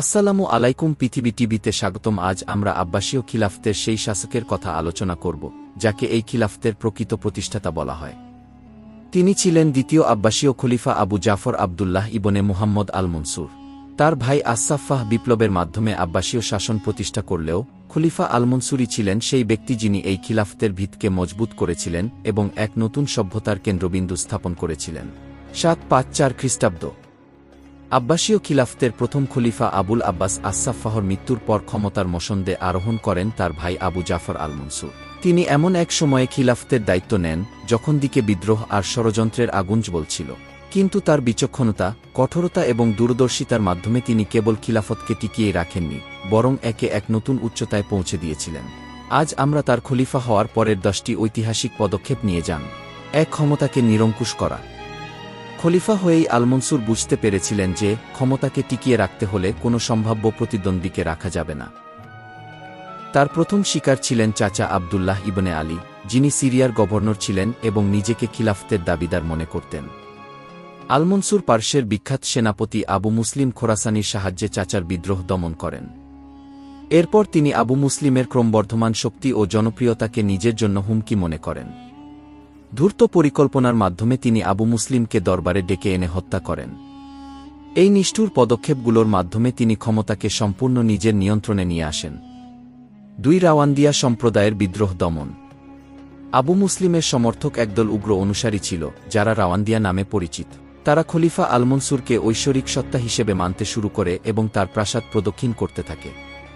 আসসালামু আলাইকুম পৃথিবী টিভিতে স্বাগতম। আজ আমরা আব্বাসীয় খিলাফতের সেই শাসকের কথা আলোচনা করব, যাকে এই খিলাফতের প্রকৃত প্রতিষ্ঠাতা বলা হয়। তিনি ছিলেন দ্বিতীয় আব্বাসীয় খলিফা আবু জাফর আবদুল্লাহ ইবনে মুহাম্মদ আল মনসুর তার ভাই আসাফাহ বিপ্লবের মাধ্যমে আব্বাসীয় শাসন প্রতিষ্ঠা করলেও, খলিফা আল মনসুরি ছিলেন সেই ব্যক্তি যিনি এই খিলাফতের ভিতকে মজবুত করেছিলেন এবং এক নতুন সভ্যতার কেন্দ্রবিন্দু স্থাপন করেছিলেন। সাত পাঁচ চার খ্রিস্টাব্দ আব্বাসীয় খিলাফতের প্রথম খলিফা আবুল আব্বাস আসাফাহর মৃত্যুর পর ক্ষমতার মসন্দে আরোহণ করেন তার ভাই আবু জাফর আল মনসুর তিনি এমন এক সময়ে খিলাফতের দায়িত্ব নেন, যখন দিকে বিদ্রোহ আর ষড়যন্ত্রের আগুন জ্বলছিল কিন্তু তার বিচক্ষণতা, কঠোরতা এবং দূরদর্শিতার মাধ্যমে তিনি কেবল খিলাফতকে টিকিয়ে রাখেননি, বরং একে এক নতুন উচ্চতায় পৌঁছে দিয়েছিলেন। আজ আমরা তার খলিফা হওয়ার পরের দশটি ঐতিহাসিক পদক্ষেপ নিয়ে যান। এক ক্ষমতাকে নিরঙ্কুশ করা। খলিফা হয়েই আলমনসুর বুঝতে পেরেছিলেন যে, ক্ষমতাকে টিকিয়ে রাখতে হলে কোনো সম্ভাব্য প্রতিদ্বন্দ্বীকে রাখা যাবে না। তার প্রথম শিকার ছিলেন চাচা আবদুল্লাহ ইবনে আলী, যিনি সিরিয়ার গভর্নর ছিলেন এবং নিজেকে খিলাফতের দাবিদার মনে করতেন। আলমনসুর পার্শ্বের বিখ্যাত সেনাপতি আবু মুসলিম খোরাসানির সাহায্যে চাচার বিদ্রোহ দমন করেন। এরপর তিনি আবু মুসলিমের ক্রমবর্ধমান শক্তি ও জনপ্রিয়তাকে নিজের জন্য হুমকি মনে করেন। ধূর্ত পরিকল্পনার মাধ্যমে তিনি আবু মুসলিমকে দরবারে ডেকে এনে হত্যা করেন। এই নিষ্ঠুর পদক্ষেপগুলোর মাধ্যমে তিনি ক্ষমতাকে সম্পূর্ণ নিজের নিয়ন্ত্রণে নিয়ে আসেন। দুই রাওয়ান্দিয়া সম্প্রদায়ের বিদ্রোহ দমন। আবু মুসলিমের সমর্থক একদল উগ্র অনুসারী ছিল, যারা রাওয়ান্দিয়া নামে পরিচিত। তারা খলিফা আলমনসুরকে ঐশ্বরিক সত্তা হিসেবে মানতে শুরু করে এবং তার প্রাসাদ প্রদক্ষিণ করতে থাকে।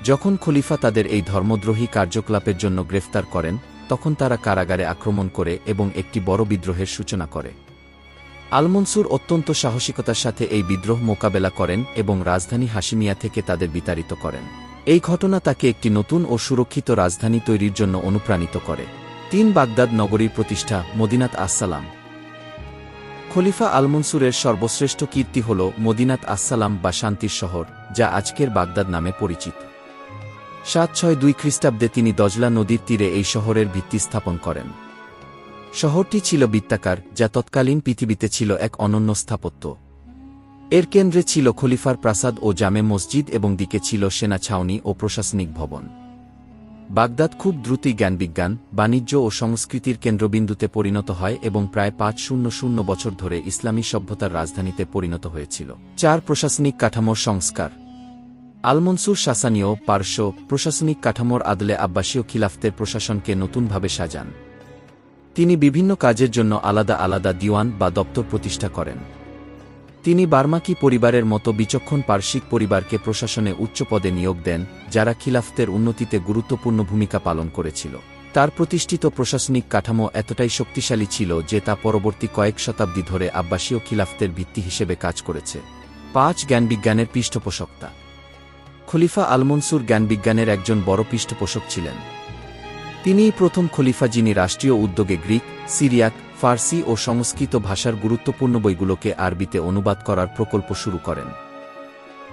যখন খলিফা তাদের এই ধর্মদ্রোহী কার্যকলাপের জন্য গ্রেফতার করেন তখন তারা কারাগারে আক্রমণ করে এবং একটি বড় বিদ্রোহের সূচনা করে। আলমনসুর অত্যন্ত সাহসিকতার সাথে এই বিদ্রোহ মোকাবেলা করেন এবং রাজধানী হাসিমিয়া থেকে তাদের বিতাড়িত করেন। এই ঘটনা তাকে একটি নতুন ও সুরক্ষিত রাজধানী তৈরির জন্য অনুপ্রাণিত করে। তিন বাগদাদ নগরীর প্রতিষ্ঠা, মদিনাত আসসালাম। খলিফা আলমনসুরের সর্বশ্রেষ্ঠ কীর্তি হল মদিনাত আসসালাম বা শান্তির শহর, যা আজকের বাগদাদ নামে পরিচিত। সাত ছয় দুই খ্রিস্টাব্দে তিনি দজলা নদীর তীরে এই শহরের ভিত্তি স্থাপন করেন। শহরটি ছিল বৃত্তাকার, যা তৎকালীন পৃথিবীতে ছিল এক অনন্য স্থাপত্য। এর কেন্দ্রে ছিল খলিফার প্রাসাদ ও জামে মসজিদ এবং দিকে ছিল সেনা ছাউনি ও প্রশাসনিক ভবন। বাগদাদ খুব দ্রুতই জ্ঞানবিজ্ঞান, বাণিজ্য ও সংস্কৃতির কেন্দ্রবিন্দুতে পরিণত হয় এবং প্রায় পাঁচ শূন্য শূন্য বছর ধরে ইসলামী সভ্যতার রাজধানীতে পরিণত হয়েছিল। চার প্রশাসনিক কাঠামোর সংস্কার আলমনসুর শাসানীয় পার্শ্ব প্রশাসনিক কাঠামোর আদলে আব্বাসীয় খিলাফতের প্রশাসনকে নতুনভাবে সাজান। তিনি বিভিন্ন কাজের জন্য আলাদা আলাদা দিওয়ান বা দপ্তর প্রতিষ্ঠা করেন। তিনি বার্মাকি পরিবারের মতো বিচক্ষণ পার্শ্বিক পরিবারকে প্রশাসনে উচ্চ পদে নিয়োগ দেন, যারা খিলাফতের উন্নতিতে গুরুত্বপূর্ণ ভূমিকা পালন করেছিল। তার প্রতিষ্ঠিত প্রশাসনিক কাঠামো এতটাই শক্তিশালী ছিল যে তা পরবর্তী কয়েক শতাব্দী ধরে আব্বাসীয় খিলাফতের ভিত্তি হিসেবে কাজ করেছে। পাঁচ জ্ঞানবিজ্ঞানের পৃষ্ঠপোষকতা। খলিফা আলমনসুর জ্ঞানবিজ্ঞানের একজন বড় পৃষ্ঠপোষক ছিলেন। তিনিই প্রথম খলিফা যিনি রাষ্ট্রীয় উদ্যোগে গ্রিক, সিরিয়াক, ফার্সি ও সংস্কৃত ভাষার গুরুত্বপূর্ণ বইগুলোকে আরবিতে অনুবাদ করার প্রকল্প শুরু করেন।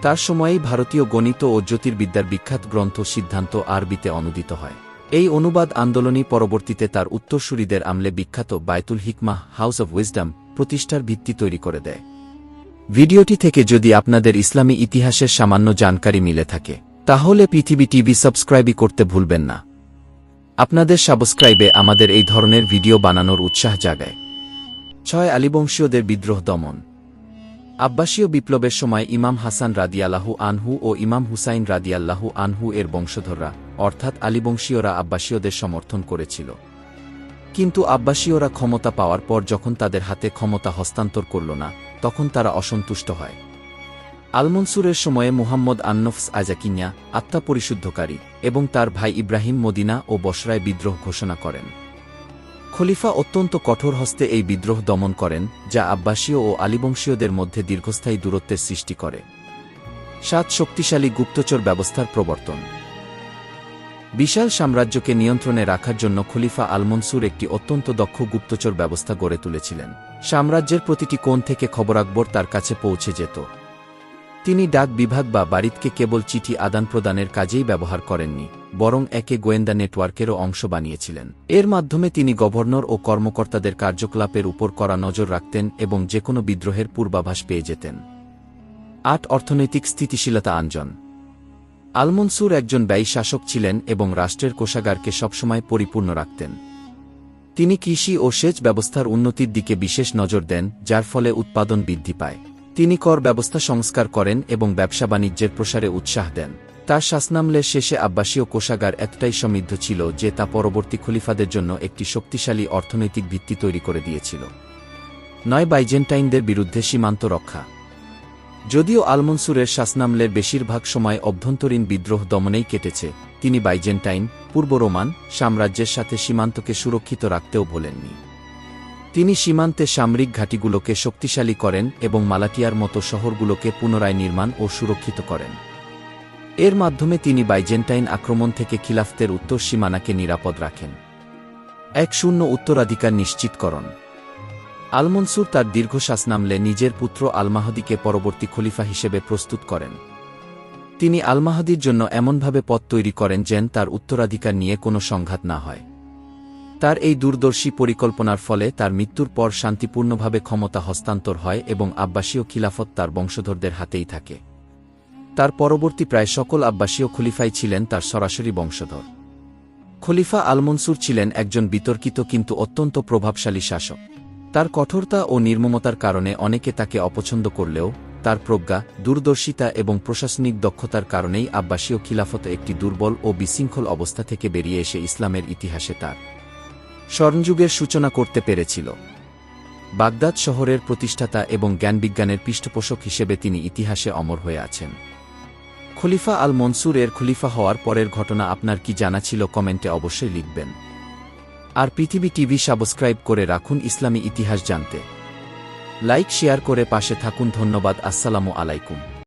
তার সময়েই ভারতীয় গণিত ও জ্যোতির্বিদ্যার বিখ্যাত গ্রন্থ সিদ্ধান্ত আরবিতে অনুদিত হয়। এই অনুবাদ আন্দোলনই পরবর্তীতে তার উত্তরসূরিদের আমলে বিখ্যাত Baitul Hikmah house of wisdom প্রতিষ্ঠার ভিত্তি তৈরি করে দেয়। ভিডিওটি থেকে যদি আপনাদের ইসলামী ইতিহাসের সামান্য জানকারি মিলে থাকে, তাহলে পৃথিবী টিভি সাবস্ক্রাইবই করতে ভুলবেন না। আপনাদের সাবস্ক্রাইবে আমাদের এই ধরনের ভিডিও বানানোর উৎসাহ জাগায়। ছয় আলিবংশীয়দের বিদ্রোহ দমন। আব্বাসীয় বিপ্লবের সময় ইমাম হাসান রাদিয়াল্লাহু আনহু ও ইমাম হুসাইন রাদিয়াল্লাহু আনহু এর বংশধররা, অর্থাৎ আলিবংশীয়রা আব্বাসীয়দের সমর্থন করেছিল। কিন্তু আব্বাসীয়রা ক্ষমতা পাওয়ার পর যখন তাদের হাতে ক্ষমতা হস্তান্তর করল না তখন তারা অসন্তুষ্ট হয়। আলমনসুরের সময়ে মুহাম্মদ আন্নফস আজাকিনিয়া আত্মা পরিশুদ্ধকারী এবং তার ভাই ইব্রাহিম মদিনা ও বসরায় বিদ্রোহ ঘোষণা করেন। খলিফা অত্যন্ত কঠোর হস্তে এই বিদ্রোহ দমন করেন, যা আব্বাসীয় ও আলিবংশীয়দের মধ্যে দীর্ঘস্থায়ী দূরত্বের সৃষ্টি করে। সাত শক্তিশালী গুপ্তচর ব্যবস্থার প্রবর্তন। বিশাল সাম্রাজ্যকে নিয়ন্ত্রণে রাখার জন্য খলিফা আলমনসুর একটি অত্যন্ত দক্ষ গুপ্তচর ব্যবস্থা গড়ে তুলেছিলেন। সাম্রাজ্যের প্রতিটি কোণ থেকে খবর আকবর তার কাছে পৌঁছে যেত। তিনি ডাক বিভাগ বা বাড়িতকে কেবল চিঠি আদান প্রদানের কাজেই ব্যবহার করেননি, বরং একে গোয়েন্দা নেটওয়ার্কেরও অংশ বানিয়েছিলেন। এর মাধ্যমে তিনি গভর্নর ও কর্মকর্তাদের কার্যকলাপের উপর করা নজর রাখতেন এবং যে কোনো বিদ্রোহের পূর্বাভাস পেয়ে যেতেন। আট অর্থনৈতিক স্থিতিশীলতা আঞ্জন আলমনসুর একজন ব্যয়ী শাসক ছিলেন এবং রাষ্ট্রের কোষাগারকে সবসময় পরিপূর্ণ রাখতেন। তিনি কৃষি ও সেচ ব্যবস্থার উন্নতির দিকে বিশেষ নজর দেন, যার ফলে উৎপাদন বৃদ্ধি পায়। তিনি কর ব্যবস্থা সংস্কার করেন এবং ব্যবসা বাণিজ্যের প্রসারে উৎসাহ দেন। তার শাসনামলের শেষে আব্বাসীয় কোষাগার এতটাই সমৃদ্ধ ছিল যে তা পরবর্তী খলিফাদের জন্য একটি শক্তিশালী অর্থনৈতিক ভিত্তি তৈরি করে দিয়েছিল। নয় বাইজেন্টাইনদের বিরুদ্ধে সীমান্ত রক্ষা। যদিও আলমনসুরের শাসনামলের বেশিরভাগ সময় অভ্যন্তরীণ বিদ্রোহ দমনেই কেটেছে, তিনি বাইজেন্টাইন, পূর্ব রোমান সাম্রাজ্যের সাথে সীমান্তকে সুরক্ষিত রাখতেও ভোলেননি। তিনি সীমান্তে সামরিক ঘাঁটিগুলোকে শক্তিশালী করেন এবং মালাটিয়ার মতো শহরগুলোকে পুনরায় নির্মাণ ও সুরক্ষিত করেন। এর মাধ্যমে তিনি বাইজেন্টাইন আক্রমণ থেকে খিলাফতের উত্তর সীমানাকে নিরাপদ রাখেন। এক শূন্য উত্তরাধিকার নিশ্চিতকরণ। আলমনসুর তার দীর্ঘ শাসনামলে নিজের পুত্র আলমাহদিকে পরবর্তী খলিফা হিসেবে প্রস্তুত করেন। তিনি আলমাহাদির জন্য এমনভাবে পথ তৈরি করেন যেন তার উত্তরাধিকার নিয়ে কোনো সংঘাত না হয়। তার এই দূরদর্শী পরিকল্পনার ফলে তার মৃত্যুর পর শান্তিপূর্ণভাবে ক্ষমতা হস্তান্তর হয় এবং আব্বাসীয় খিলাফত তার বংশধরদের হাতেই থাকে। তার পরবর্তী প্রায় সকল আব্বাসীয় খলিফাই ছিলেন তার সরাসরি বংশধর। খলিফা আলমনসুর ছিলেন একজন বিতর্কিত কিন্তু অত্যন্ত প্রভাবশালী শাসক। তার কঠোরতা ও নির্মমতার কারণে অনেকে তাকে অপছন্দ করলেও, তার প্রজ্ঞা, দূরদর্শিতা এবং প্রশাসনিক দক্ষতার কারণেই আব্বাসীয় খিলাফত একটি দুর্বল ও বিশৃঙ্খল অবস্থা থেকে বেরিয়ে এসে ইসলামের ইতিহাসে তার স্বর্ণযুগের সূচনা করতে পেরেছিল। বাগদাদ শহরের প্রতিষ্ঠাতা এবং জ্ঞানবিজ্ঞানের পৃষ্ঠপোষক হিসেবে তিনি ইতিহাসে অমর হয়ে আছেন। খলিফা আল মনসুর এর খলিফা হওয়ার পরের ঘটনা আপনার কি জানা ছিল কমেন্টে অবশ্যই লিখবেন। আর পৃথিবী টিভি সাবস্ক্রাইব করে রাখুন ইসলামী ইতিহাস জানতে। লাইক, শেয়ার করে পাশে থাকুন। ধন্যবাদ। আসসালামু আলাইকুম।